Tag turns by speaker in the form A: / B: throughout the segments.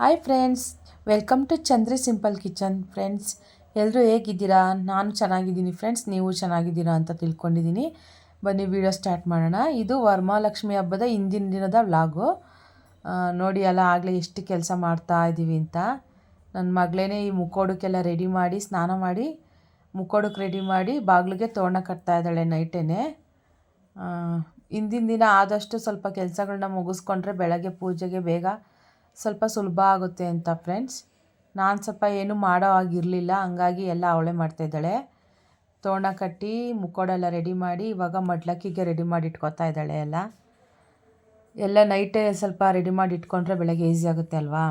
A: Hi friends welcome to Chandri simple kitchen friends ಎಲ್ಲರೂ ಹೇಗಿದ್ದೀರಾ? ನಾನು ಚೆನ್ನಾಗಿದ್ದೀನಿ ಫ್ರೆಂಡ್ಸ್ ನೀವು ಚೆನ್ನಾಗಿದ್ದೀರಾ ಅಂತ ತಿಳ್ಕೊಂಡಿದ್ದೀನಿ. ಬನ್ನಿ ವಿಡಿಯೋ ಸ್ಟಾರ್ಟ್ ಮಾಡೋಣ. ಇದು ವರಮಹಾಲಕ್ಷ್ಮಿ ಹಬ್ಬದ ಹಿಂದಿನ ದಿನದ ವ್ಲಾಗು ನೋಡಿ ಅಲ್ಲ, ಆಗಲೇ ಎಷ್ಟು ಕೆಲಸ ಮಾಡ್ತಾ ಇದ್ದೀವಿ ಅಂತ. ನನ್ನ ಮಗಳೇ ಈ ಮುಕ್ಕೋಡಕ್ಕೆಲ್ಲ ರೆಡಿ ಮಾಡಿ, ಸ್ನಾನ ಮಾಡಿ ಮುಕ್ಕೋಡಕ್ಕೆ ರೆಡಿ ಮಾಡಿ ಬಾಗಿಲಿಗೆ ತೋರಣ ಕಟ್ತಾ ಇದ್ದಾಳೆ ನೈಟೇನೆ ಹಿಂದಿನ ದಿನ ಆದಷ್ಟು ಸ್ವಲ್ಪ ಕೆಲಸಗಳನ್ನ ಮುಗಿಸ್ಕೊಂಡ್ರೆ ಬೆಳಗ್ಗೆ ಪೂಜೆಗೆ ಬೇಗ ಸ್ವಲ್ಪ ಸುಲಭ ಆಗುತ್ತೆ ಅಂತ ಫ್ರೆಂಡ್ಸ್ ನಾನು ಸ್ವಲ್ಪ ಏನು ಮಾಡೋ ಆಗಿರಲಿಲ್ಲ ಹಂಗಾಗಿ ಎಲ್ಲ ಅವಳೆ ಮಾಡ್ತಾಯಿದ್ದಾಳೆ ತೋಣ ಕಟ್ಟಿ ಮುಕ್ಕೋಡೆಲ್ಲ ರೆಡಿ ಮಾಡಿ ಇವಾಗ ಮಡ್ಲಕ್ಕಿಗೆ ರೆಡಿ ಮಾಡಿ ಇಟ್ಕೊತಾ ಇದ್ದಾಳೆ ಎಲ್ಲ. ಎಲ್ಲ ನೈಟೇ ಸ್ವಲ್ಪ ರೆಡಿ ಮಾಡಿ ಇಟ್ಕೊಂಡ್ರೆ ಬೆಳಗ್ಗೆ ಈಸಿ ಆಗುತ್ತೆ ಅಲ್ವಾ?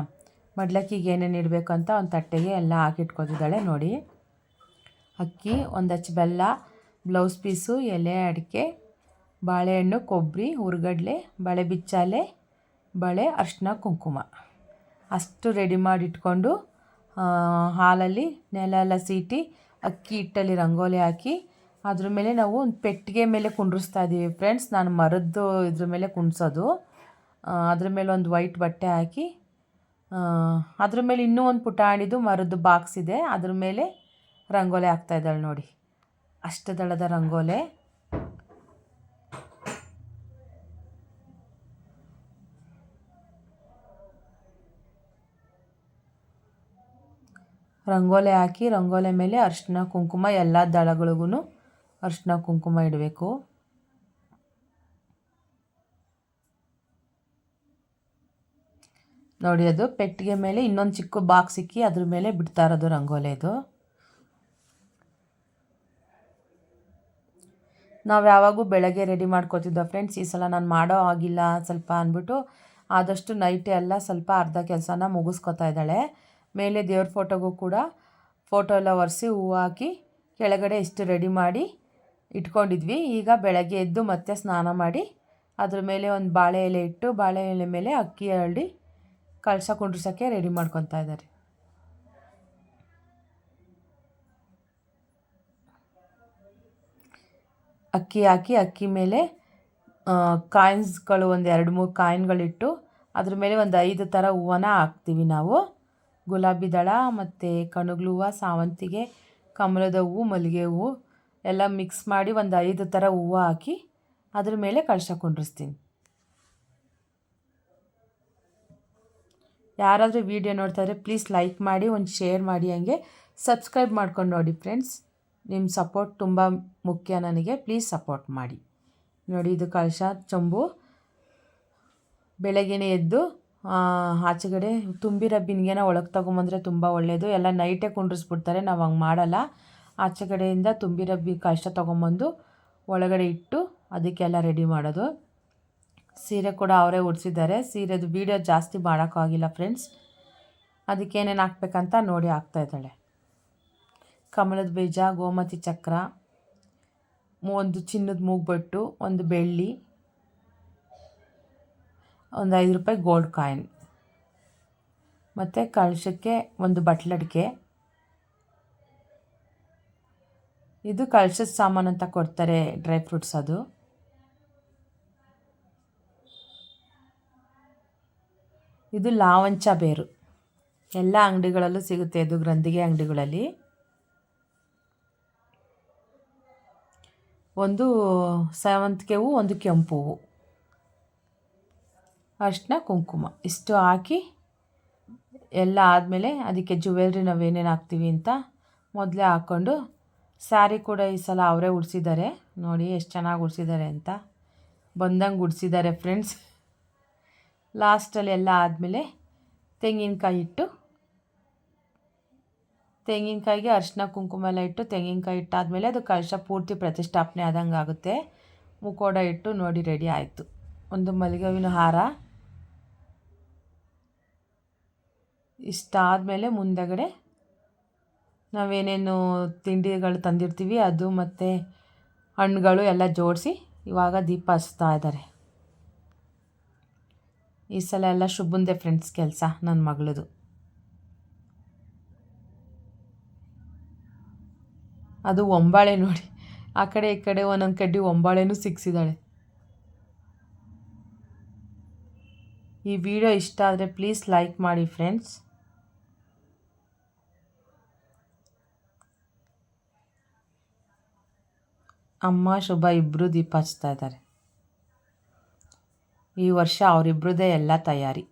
A: ಮಡ್ಲಕ್ಕಿಗೆ ಏನೇನು ಇಡಬೇಕು ಅಂತ ಒಂದು ತಟ್ಟೆಗೆ ಎಲ್ಲ ಹಾಕಿಟ್ಕೊತಿದ್ದಾಳೆ ನೋಡಿ. ಅಕ್ಕಿ, ಒಂದು ಹಚ್ಚ ಬೆಲ್ಲ ಬ್ಲೌಸ್ ಪೀಸು ಎಲೆ ಅಡಿಕೆ, ಬಾಳೆಹಣ್ಣು ಕೊಬ್ಬರಿ ಹುರ್ಗಡ್ಲೆ, ಬಳೆ ಬಿಚ್ಚಾಲೆ ಬಳೆ ಅರ್ಶಿನ ಕುಂಕುಮ. ಅಷ್ಟು ರೆಡಿ ಮಾಡಿ ಇಟ್ಕೊಂಡು ಹಾಲಲ್ಲಿ ನೆಲ ಎಲ್ಲ ಸೀಟಿ, ಅಕ್ಕಿ ಹಿಟ್ಟಲ್ಲಿ ರಂಗೋಲಿ ಹಾಕಿ, ಅದ್ರ ಮೇಲೆ ನಾವು ಒಂದು ಪೆಟ್ಟಿಗೆ ಮೇಲೆ ಕುಂಡ್ರಿಸ್ತಾ ಇದ್ದೀವಿ ಫ್ರೆಂಡ್ಸ್ ನಾನು ಮರದ್ದು ಇದ್ರ ಮೇಲೆ ಕುಣಿಸೋದು ಅದ್ರ ಮೇಲೆ ಒಂದು ವೈಟ್ ಬಟ್ಟೆ ಹಾಕಿ ಅದ್ರ ಮೇಲೆ ಇನ್ನೂ ಒಂದು ಪುಟಾಣಿದು ಮರದ್ದು ಬಾಕ್ಸ್ ಇದೆ. ಅದ್ರ ಮೇಲೆ ರಂಗೋಲಿ ಹಾಕ್ತಾಯಿದ್ದಾಳೆ ನೋಡಿ. ಅಷ್ಟದಳದ ರಂಗೋಲೆ. ರಂಗೋಲೆ ಹಾಕಿ, ರಂಗೋಲೆ ಮೇಲೆ ಅರಿಶಿನ ಕುಂಕುಮ ಎಲ್ಲ ದಳಗಳಿಗೂ ಅರಿಶಿನ ಕುಂಕುಮ ಇಡಬೇಕು. ನೋಡಿ ಅದು ಪೆಟ್ಟಿಗೆ ಮೇಲೆ ಇನ್ನೊಂದು ಚಿಕ್ಕ ಬಾಕ್ಸ್ ಇಕ್ಕಿ ಅದ್ರ ಮೇಲೆ ಬಿಡ್ತಾ ಇರೋದು ರಂಗೋಲೆ ಇದು. ನಾವು ಯಾವಾಗೂ ಬೆಳಗ್ಗೆ ರೆಡಿ ಮಾಡ್ಕೋತಿದ್ದೋ ಫ್ರೆಂಡ್ಸ್ ಈ ಸಲ ನಾನು ಮಾಡೋ ಆಗಿಲ್ಲ ಸ್ವಲ್ಪ ಅಂದ್ಬಿಟ್ಟು ಆದಷ್ಟು ನೈಟ್ ಎಲ್ಲ ಸ್ವಲ್ಪ ಅರ್ಧ ಕೆಲಸನ ಮುಗಿಸ್ಕೊತಾ ಇದ್ದಾಳೆ. ಮೇಲೆ ದೇವ್ರ ಫೋಟೋಗೂ ಕೂಡ ಫೋಟೋ ಎಲ್ಲ ಒರೆಸಿ ಹೂವು ಹಾಕಿ ಕೆಳಗಡೆ ಇಷ್ಟು ರೆಡಿ ಮಾಡಿ ಇಟ್ಕೊಂಡಿದ್ವಿ. ಈಗ ಬೆಳಗ್ಗೆ ಎದ್ದು ಮತ್ತೆ ಸ್ನಾನ ಮಾಡಿ ಅದ್ರ ಮೇಲೆ ಒಂದು ಬಾಳೆ ಎಲೆ ಇಟ್ಟು ಬಾಳೆ ಎಲೆ ಮೇಲೆ ಅಕ್ಕಿ ಹರಡಿ ಕಳಸ ಕುಂಡ್ರಿಸೋಕ್ಕೆ ರೆಡಿ ಮಾಡ್ಕೊತಾ ಇದ್ದಾರೆ. ಅಕ್ಕಿ ಹಾಕಿ ಅಕ್ಕಿ ಮೇಲೆ ಕಾಯಿನ್ಸ್ಗಳು ಒಂದು ಎರಡು ಮೂರು ಕಾಯಿನ್ಗಳಿಟ್ಟು ಅದ್ರ ಮೇಲೆ ಒಂದು ಐದು ಥರ ಹೂವನ್ನ ಹಾಕ್ತೀವಿ ನಾವು. ಗುಲಾಬಿ ದಳ ಮತ್ತು ಕಣಗ್ಲು ಹೂವು ಸಾವಂತಿಗೆ, ಕಮಲದ ಹೂವು, ಮಲ್ಲಿಗೆ ಹೂವು ಎಲ್ಲ ಮಿಕ್ಸ್ ಮಾಡಿ ಒಂದು ಐದು ಥರ ಹೂವು ಹಾಕಿ ಅದ್ರ ಮೇಲೆ ಕಳಶ ಕುಂಡ್ರಿಸ್ತೀನಿ. ಯಾರಾದರೂ ವೀಡಿಯೋ ನೋಡ್ತಾ ಇದ್ರೆ ಪ್ಲೀಸ್ ಲೈಕ್ ಮಾಡಿ, ಒಂದು ಶೇರ್ ಮಾಡಿ ಹಂಗೆ ಸಬ್ಸ್ಕ್ರೈಬ್ ಮಾಡ್ಕೊಂಡು ನೋಡಿ ಫ್ರೆಂಡ್ಸ್ ನಿಮ್ಮ ಸಪೋರ್ಟ್ ತುಂಬ ಮುಖ್ಯ ನನಗೆ ಪ್ಲೀಸ್ ಸಪೋರ್ಟ್ ಮಾಡಿ. ನೋಡಿ ಇದು ಕಳಶ, ಚೊಂಬು. ಬೆಳಗ್ಗೆನೇ ಎದ್ದು ಆಚೆಗಡೆ ತುಂಬಿರೋ ಬಿನ್ಗೆನ ಒಳಗೆ ತೊಗೊಂಬಂದರೆ ತುಂಬ ಒಳ್ಳೆಯದು ಎಲ್ಲ ನೈಟೇ ಕುಂಡ್ರಿಸ್ಬಿಡ್ತಾರೆ, ನಾವು ಹಂಗೆ ಮಾಡಲ್ಲ. ಆಚೆಗಡೆಯಿಂದ ತುಂಬಿರೋ ಬಿ ಕಷ್ಟ ತೊಗೊಂಬಂದು ಒಳಗಡೆ ಇಟ್ಟು ಅದಕ್ಕೆಲ್ಲ ರೆಡಿ ಮಾಡೋದು. ಸೀರೆ ಕೂಡ ಅವರೇ ಉಡಿಸಿದ್ದಾರೆ. ಸೀರೆದು ವೀಡಿಯೋ ಜಾಸ್ತಿ ಮಾಡೋಕ್ಕಾಗಿಲ್ಲ ಫ್ರೆಂಡ್ಸ್ ಅದಕ್ಕೇನೇನು ಹಾಕ್ಬೇಕಂತ ನೋಡಿ ಹಾಕ್ತಾಯಿದ್ದಾಳೆ ಕಮಲದ ಬೀಜ, ಗೋಮತಿ ಚಕ್ರ, ಒಂದು ಚಿನ್ನದ ಮೂಗ್ಬಟ್ಟು, ಒಂದು ಬೆಳ್ಳಿ. ಒಂದು ಐದು ರೂಪಾಯಿ ಗೋಲ್ಡ್ ಕಾಯಿನ್ ಮತ್ತು ಕಳಶಕ್ಕೆ ಒಂದು ಬಟ್ಲಡಿಕೆ ಇದು ಕಳಶದ ಸಾಮಾನು ಅಂತ ಕೊಡ್ತಾರೆ ಡ್ರೈ ಫ್ರೂಟ್ಸ್ ಅದು. ಇದು ಲಾವಂಚ ಬೇರು. ಎಲ್ಲ ಅಂಗಡಿಗಳಲ್ಲೂ ಸಿಗುತ್ತೆ ಇದು ಗ್ರಂಥಿಗೆ ಅಂಗಡಿಗಳಲ್ಲಿ. ಒಂದು ಸೇವಂತಿಗೆ ಹೂವು ಒಂದು ಕೆಂಪು ಹೂವು. ಅರಿಶಿನ ಕುಂಕುಮ. ಇಷ್ಟು ಹಾಕಿ ಎಲ್ಲ ಆದಮೇಲೆ ಅದಕ್ಕೆ ಜುವೆಲ್ರಿ ನಾವು ಏನೇನು ಹಾಕ್ತೀವಿ ಅಂತ ಮೊದಲೇ ಹಾಕ್ಕೊಂಡು ಸ್ಯಾರಿ ಕೂಡ ಈ ಸಲ ಅವರೇ ಉಡಿಸಿದ್ದಾರೆ. ನೋಡಿ ಎಷ್ಟು ಚೆನ್ನಾಗಿ ಉಡಿಸಿದ್ದಾರೆ ಅಂತ. ಬಂದಂಗೆ ಉಡಿಸಿದ್ದಾರೆ ಫ್ರೆಂಡ್ಸ್ ಲಾಸ್ಟಲ್ಲಿ ಎಲ್ಲ ಆದಮೇಲೆ ತೆಂಗಿನಕಾಯಿ ಇಟ್ಟು ತೆಂಗಿನಕಾಯಿಗೆ ಅರಿಶಿನ ಕುಂಕುಮ ಎಲ್ಲ ಇಟ್ಟು ತೆಂಗಿನಕಾಯಿ ಇಟ್ಟಾದಮೇಲೆ ಅದು ಕಳಶ ಪೂರ್ತಿ ಪ್ರತಿಷ್ಠಾಪನೆ ಆದಂಗೆ ಆಗುತ್ತೆ ಮುಕೋಡ ಇಟ್ಟು ನೋಡಿ ರೆಡಿ ಆಯಿತು. ಒಂದು ಮಲ್ಲಿಗೆ ಹೂವಿನ ಹಾರ. ಇಷ್ಟಾದಮೇಲೆ ಮುಂದಗಡೆ ನಾವೇನೇನು ತಿಂಡಿಗಳು ತಂದಿರ್ತೀವಿ, ಅದು ಮತ್ತು ಹಣ್ಣುಗಳು ಎಲ್ಲ ಜೋಡಿಸಿ ಇವಾಗ ದೀಪ ಹಚ್ತಾ ಇದ್ದಾರೆ. ಈ ಸಲ ಎಲ್ಲ ಶುಭಂದೆ ಫ್ರೆಂಡ್ಸ್ ಕೆಲಸ ನನ್ನ ಮಗಳದು. ಅದು ಒಂಬಾಳೆ ನೋಡಿ, ಆ ಕಡೆ ಈ ಕಡೆ ಒಂದೊಂದು ಕಡ್ಡಿ ಒಂಬಾಳೆನೂ ಸಿಕ್ಸಿದ್ದಾಳೆ. ಈ ವಿಡಿಯೋ ಇಷ್ಟ ಆದರೆ ಪ್ಲೀಸ್ ಲೈಕ್ ಮಾಡಿ ಫ್ರೆಂಡ್ಸ್ ಅಮ್ಮ ಶುಭ ಇಬ್ಬರು ದೀಪ ಹಚ್ತಾ ಇದ್ದಾರೆ. ಈ ವರ್ಷ ಅವರಿಬ್ಬರದೇ ಎಲ್ಲ ತಯಾರಿ.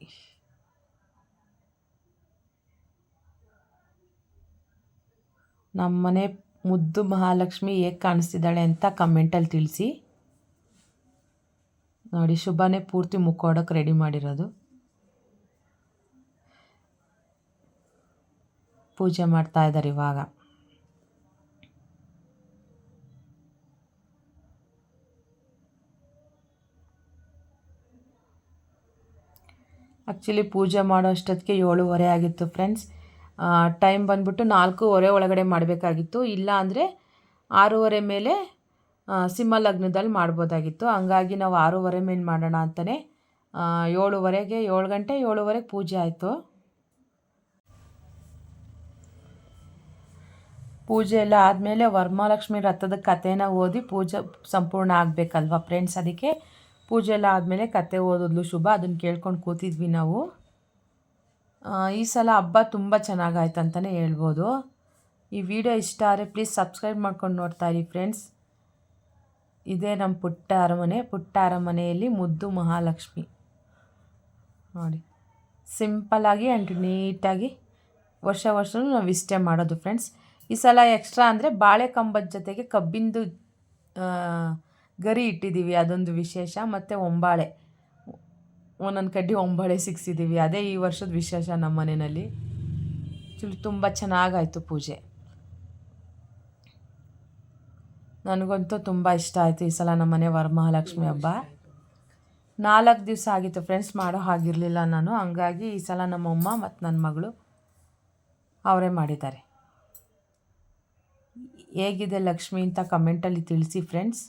A: ನಮ್ಮನೆ ಮುದ್ದು ಮಹಾಲಕ್ಷ್ಮಿ ಹೇಗೆ ಕಾಣಿಸ್ತಿದ್ದಾಳೆ ಅಂತ ಕಮೆಂಟಲ್ಲಿ ತಿಳಿಸಿ. ನೋಡಿ, ಶುಭನೇ ಪೂರ್ತಿ ಮುಕ್ಕೋಡಕ್ಕೆ ರೆಡಿ ಮಾಡಿರೋದು. ಪೂಜೆ ಮಾಡ್ತಾ ಇದ್ದಾರೆ ಇವಾಗ. ಆ್ಯಕ್ಚುಲಿ ಪೂಜೆ ಮಾಡೋ ಅಷ್ಟೊತ್ತಿಗೆ ಏಳುವರೆ ಆಗಿತ್ತು ಫ್ರೆಂಡ್ಸ್ ಟೈಮ್ ಬಂದ್ಬಿಟ್ಟು ನಾಲ್ಕೂವರೆ ಒಳಗಡೆ ಮಾಡಬೇಕಾಗಿತ್ತು. ಇಲ್ಲ ಅಂದರೆ ಆರೂವರೆ ಮೇಲೆ ಸಿಂಹ ಲಗ್ನದಲ್ಲಿ ಮಾಡ್ಬೋದಾಗಿತ್ತು. ಹಂಗಾಗಿ ನಾವು ಆರೂವರೆ ಮೇಲೆ ಮಾಡೋಣ ಅಂತಲೇ ಏಳುವರೆಗೆ, ಏಳು ಗಂಟೆ, ಏಳುವರೆಗೆ ಪೂಜೆ ಆಯಿತು. ಪೂಜೆ ಎಲ್ಲ ಆದಮೇಲೆ ವರಮಹಾಲಕ್ಷ್ಮಿ ರಥದ ಕಥೆನ ಓದಿ ಪೂಜೆ ಸಂಪೂರ್ಣ ಆಗಬೇಕಲ್ವ ಫ್ರೆಂಡ್ಸ್ ಅದಕ್ಕೆ? ಪೂಜೆ ಎಲ್ಲ ಆದಮೇಲೆ ಕತೆ ಓದಿದ್ಲು ಶುಭ ಅದನ್ನು ಕೇಳ್ಕೊಂಡು ಕೂತಿದ್ವಿ ನಾವು. ಈ ಸಲ ಹಬ್ಬ ತುಂಬ ಚೆನ್ನಾಗಾಯ್ತು ಅಂತಲೇ ಹೇಳ್ಬೋದು. ಈ ವಿಡಿಯೋ ಇಷ್ಟ ಆದರೆ ಪ್ಲೀಸ್ ಸಬ್ಸ್ಕ್ರೈಬ್ ಮಾಡ್ಕೊಂಡು ನೋಡ್ತಾ ಇರಿ ಫ್ರೆಂಡ್ಸ್. ಇದೇ ನಮ್ಮ ಪುಟ್ಟ ಅರಮನೆ, ಪುಟ್ಟ ಅರಮನೆಯಲ್ಲಿ ಮುದ್ದು ಮಹಾಲಕ್ಷ್ಮಿ. ನೋಡಿ ಸಿಂಪಲಾಗಿ ಆ್ಯಂಡ್ ನೀಟಾಗಿ ವರ್ಷ ವರ್ಷವೂ ನಾವು ಇಷ್ಟೇ ಮಾಡೋದು ಫ್ರೆಂಡ್ಸ್. ಈ ಸಲ ಎಕ್ಸ್ಟ್ರಾ ಅಂದರೆ ಬಾಳೆ ಕಂಬದ ಜೊತೆಗೆ ಕಬ್ಬಿಂದು ಗರಿ ಇಟ್ಟಿದ್ದೀವಿ, ಅದೊಂದು ವಿಶೇಷ. ಮತ್ತು ಒಂಬಾಳೆ, ಒಂದೊಂದು ಕಡ್ಡಿ ಒಂಬಾಳೆ ಸಿಕ್ಸಿದ್ದೀವಿ ಅದೇ ಈ ವರ್ಷದ ವಿಶೇಷ ನಮ್ಮ ಮನೆಯಲ್ಲಿ. ಚುಲಿ, ತುಂಬ ಚೆನ್ನಾಗಾಯಿತು ಪೂಜೆ. ನನಗಂತೂ ತುಂಬ ಇಷ್ಟ ಆಯಿತು ಈ ಸಲ ನಮ್ಮ ಮನೆ ವರಮಹಾಲಕ್ಷ್ಮಿ ಹಬ್ಬ. ನಾಲ್ಕು ದಿವಸ ಆಗಿತ್ತು ಫ್ರೆಂಡ್ಸ್, ಮಾಡೋ ಹಾಗಿರಲಿಲ್ಲ ನಾನು. ಹಂಗಾಗಿ ಈ ಸಲ ನಮ್ಮಮ್ಮ ಮತ್ತು ನನ್ನ ಮಗಳು ಅವರೇ ಮಾಡಿದ್ದಾರೆ. ಹೇಗಿದೆ ಲಕ್ಷ್ಮಿ ಅಂತ ಕಮೆಂಟಲ್ಲಿ ತಿಳಿಸಿ ಫ್ರೆಂಡ್ಸ್.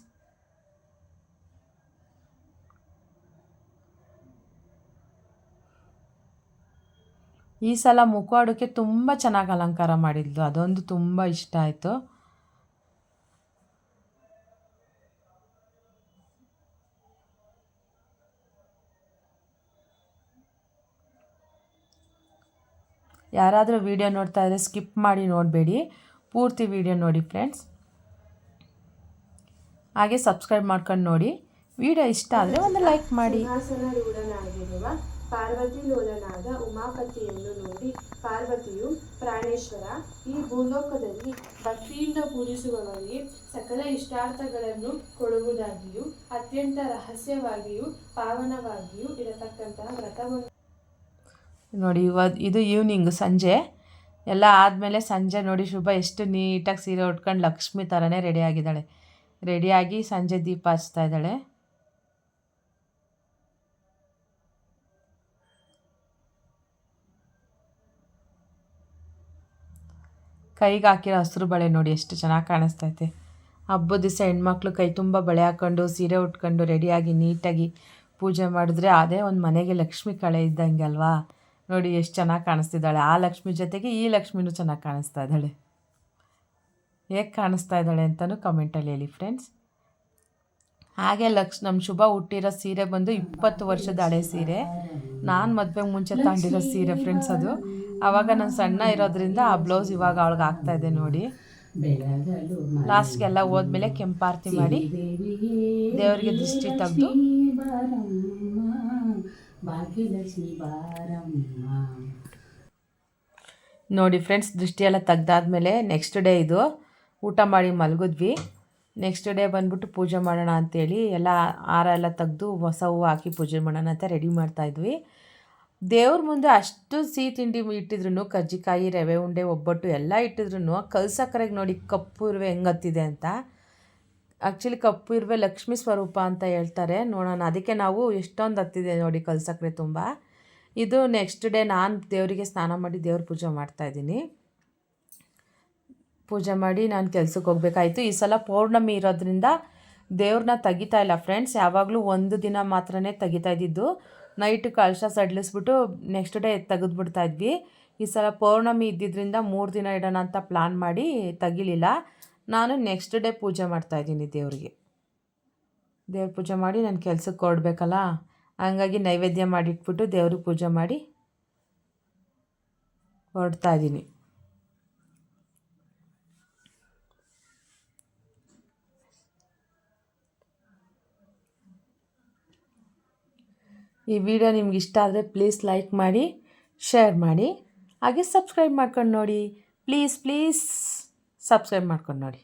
A: ಈ ಸಲ ಮುಖವಾಡಕ್ಕೆ ತುಂಬ ಚೆನ್ನಾಗಿ ಅಲಂಕಾರ ಮಾಡಿದ್ಲು. ಅದೊಂದು ತುಂಬ ಇಷ್ಟ ಆಯಿತು. ಯಾರಾದರೂ ವಿಡಿಯೋ ನೋಡ್ತಾ ಇದ್ದರೆ ಸ್ಕಿಪ್ ಮಾಡಿ ನೋಡಬೇಡಿ. ಪೂರ್ತಿ ವಿಡಿಯೋ ನೋಡಿ ಫ್ರೆಂಡ್ಸ್. ಹಾಗೆ ಸಬ್ಸ್ಕ್ರೈಬ್ ಮಾಡ್ಕೊಂಡು ನೋಡಿ. ವಿಡಿಯೋ ಇಷ್ಟ ಆದರೆ ಒಂದು ಲೈಕ್ ಮಾಡಿ.
B: ಪಾರ್ವತಿ ಲೋಲನಾದ ಉಮಾಪತಿಯನ್ನು ನೋಡಿ ಪಾರ್ವತಿಯು, ಪ್ರಾಣೇಶ್ವರ, ಈ ಭೂಲೋಕದಲ್ಲಿ ಭಕ್ತಿಯಿಂದ ಪೂಜಿಸುವವರಿಗೆ ಸಕಲ ಇಷ್ಟಾರ್ಥಗಳನ್ನು ಕೊಡುವುದಾಗಿಯೂ, ಅತ್ಯಂತ ರಹಸ್ಯವಾಗಿಯೂ, ಪಾವನವಾಗಿಯೂ ಇರತಕ್ಕಂತಹ ವ್ರತವನ್ನು
A: ನೋಡಿ ಇದು ಈವ್ನಿಂಗ್ ಸಂಜೆ. ಎಲ್ಲ ಆದಮೇಲೆ ಸಂಜೆ ನೋಡಿ, ಶುಭ. ಎಷ್ಟು ನೀಟಾಗಿ ಸೀರೆ ಉಟ್ಕೊಂಡು ಲಕ್ಷ್ಮಿ ಥರನೇ ರೆಡಿಯಾಗಿದ್ದಾಳೆ ರೆಡಿಯಾಗಿ ಸಂಜೆ ದೀಪ ಹಚ್ತಾ ಇದ್ದಾಳೆ. ಕೈಗೆ ಹಾಕಿರೋ ಹಸಿರು ಬಳೆ ನೋಡಿ ಎಷ್ಟು ಚೆನ್ನಾಗಿ ಕಾಣಿಸ್ತೈತೆ. ಹಬ್ಬದ ದಿವಸ ಹೆಣ್ಮಕ್ಳು ಕೈ ತುಂಬ ಬಳೆ ಹಾಕ್ಕೊಂಡು ಸೀರೆ ಉಟ್ಕೊಂಡು, ರೆಡಿಯಾಗಿ, ನೀಟಾಗಿ ಪೂಜೆ ಮಾಡಿದ್ರೆ ಅದೇ ಒಂದು ಮನೆಗೆ ಲಕ್ಷ್ಮಿ ಕಳೆ ಇದ್ದಂಗೆ ಅಲ್ವಾ? ನೋಡಿ ಎಷ್ಟು ಚೆನ್ನಾಗಿ ಕಾಣಿಸ್ತಿದ್ದಾಳೆ. ಆ ಲಕ್ಷ್ಮಿ ಜೊತೆಗೆ ಈ ಲಕ್ಷ್ಮಿನೂ ಚೆನ್ನಾಗಿ ಕಾಣಿಸ್ತಾ ಇದ್ದಾಳೆ. ಹೇಗೆ ಕಾಣಿಸ್ತಾ ಇದ್ದಾಳೆ ಅಂತಲೂ ಕಮೆಂಟಲ್ಲಿ ಹೇಳಿ ಫ್ರೆಂಡ್ಸ್ ಹಾಗೆ ಲಕ್ಷ ನಮ್ಮ ಶುಭ ಹುಟ್ಟಿರೋ ಸೀರೆ ಬಂದು ಇಪ್ಪತ್ತು ವರ್ಷದ ಹಳೆ ಸೀರೆ. ನಾನು ಮದುವೆಗೆ ಮುಂಚೆ ತಗೊಂಡಿರೋ ಸೀರೆ ಫ್ರೆಂಡ್ಸ್ ಅದು. ಆವಾಗ ನಾನು ಸಣ್ಣ ಇರೋದ್ರಿಂದ ಆ ಬ್ಲೌಸ್ ಇವಾಗ ಅವಳಿಗೆ ಆಗ್ತಾ ಇದೆ ನೋಡಿ. ಲಾಸ್ಟ್ಗೆಲ್ಲ ಹೋದ್ಮೇಲೆ ಕೆಂಪಾರತಿ ಮಾಡಿ ದೇವರಿಗೆ ದೃಷ್ಟಿ ತೆಗೆದು. ನೋಡಿ ಫ್ರೆಂಡ್ಸ್ ದೃಷ್ಟಿಯೆಲ್ಲ ತೆಗ್ದಾದ್ಮೇಲೆ ನೆಕ್ಸ್ಟ್ ಡೇ ಇದು ಊಟ ಮಾಡಿ ಮಲಗಿದ್ವಿ. ನೆಕ್ಸ್ಟ್ ಡೇ ಬಂದ್ಬಿಟ್ಟು ಪೂಜೆ ಮಾಡೋಣ ಅಂತೇಳಿ ಎಲ್ಲ ಹಾರ ಎಲ್ಲ ತೆಗೆದು ಹೊಸ ಹೂವು ಹಾಕಿ ಪೂಜೆ ಮಾಡೋಣ ಅಂತ ರೆಡಿ ಮಾಡ್ತಾಯಿದ್ವಿ ದೇವ್ರ ಮುಂದೆ ಅಷ್ಟು ಸಿಹಿ ತಿಂಡಿ ಇಟ್ಟಿದ್ರು ಕಜ್ಜಿಕಾಯಿ ರವೆ ಉಂಡೆ, ಒಬ್ಬಟ್ಟು ಎಲ್ಲ ಇಟ್ಟಿದ್ರು ಕಲ್ಸಕ್ಕರೆಗೆ ನೋಡಿ ಕಪ್ಪು ಇರುವೆ ಹೆಂಗತ್ತಿದೆ ಅಂತ. ಆ್ಯಕ್ಚುಲಿ ಕಪ್ಪು ಇರುವೆ ಲಕ್ಷ್ಮೀ ಸ್ವರೂಪ ಅಂತ ಹೇಳ್ತಾರೆ. ನೋಡೋಣ, ಅದಕ್ಕೆ ನಾವು ಎಷ್ಟೊಂದು ಹತ್ತಿದೆ ನೋಡಿ ಕಲ್ಸಕ್ಕರೆ ತುಂಬ. ಇದು ನೆಕ್ಸ್ಟ್ ಡೇ ನಾನು ದೇವರಿಗೆ ಸ್ನಾನ ಮಾಡಿ ದೇವ್ರ ಪೂಜೆ ಮಾಡ್ತಾಯಿದ್ದೀನಿ ಪೂಜೆ ಮಾಡಿ ನಾನು ಕೆಲ್ಸಕ್ಕೆ ಹೋಗ್ಬೇಕಾಯ್ತು. ಈ ಸಲ ಪೌರ್ಣಮಿ ಇರೋದ್ರಿಂದ ದೇವ್ರನ್ನ ತೆಗಿತಾ ಇಲ್ಲ ಫ್ರೆಂಡ್ಸ್ ಯಾವಾಗಲೂ ಒಂದು ದಿನ ಮಾತ್ರನೇ ತೆಗಿತಾ ಇದ್ದಿದ್ದು. ನೈಟ್ ಕಳಶ ಸಡ್ಲಿಸ್ಬಿಟ್ಟು ನೆಕ್ಸ್ಟ್ ಡೇ ತೆಗೆದ್ಬಿಡ್ತಾ ಇದ್ವಿ. ಈ ಸಲ ಪೌರ್ಣಮಿ ಇದ್ದಿದ್ದರಿಂದ ಮೂರು ದಿನ ಇಡೋಣ ಅಂತ ಪ್ಲ್ಯಾನ್ ಮಾಡಿ ತೆಗಿಲಿಲ್ಲ. ನಾನು ನೆಕ್ಸ್ಟ್ ಡೇ ಪೂಜೆ ಮಾಡ್ತಾಯಿದ್ದೀನಿ ದೇವ್ರಿಗೆ. ದೇವ್ರ ಪೂಜೆ ಮಾಡಿ ನಾನು ಕೆಲ್ಸಕ್ಕೆ ಕೊಡಬೇಕಲ್ಲ ಹಂಗಾಗಿ ನೈವೇದ್ಯ ಮಾಡಿಟ್ಬಿಟ್ಟು ದೇವ್ರಿಗೆ ಪೂಜೆ ಮಾಡಿ ಹೊರಡ್ತಾ ಇದ್ದೀನಿ. ಈ ವಿಡಿಯೋ ನಿಮ್ಗೆ ಇಷ್ಟ ಆದರೆ ಪ್ಲೀಸ್ ಲೈಕ್ ಮಾಡಿ ಶೇರ್ ಮಾಡಿ, ಹಾಗೆ ಸಬ್ಸ್ಕ್ರೈಬ್ ಮಾಡ್ಕೊಂಡು ನೋಡಿ. ಪ್ಲೀಸ್ ಪ್ಲೀಸ್ ಸಬ್ಸ್ಕ್ರೈಬ್ ಮಾಡ್ಕೊಂಡು ನೋಡಿ.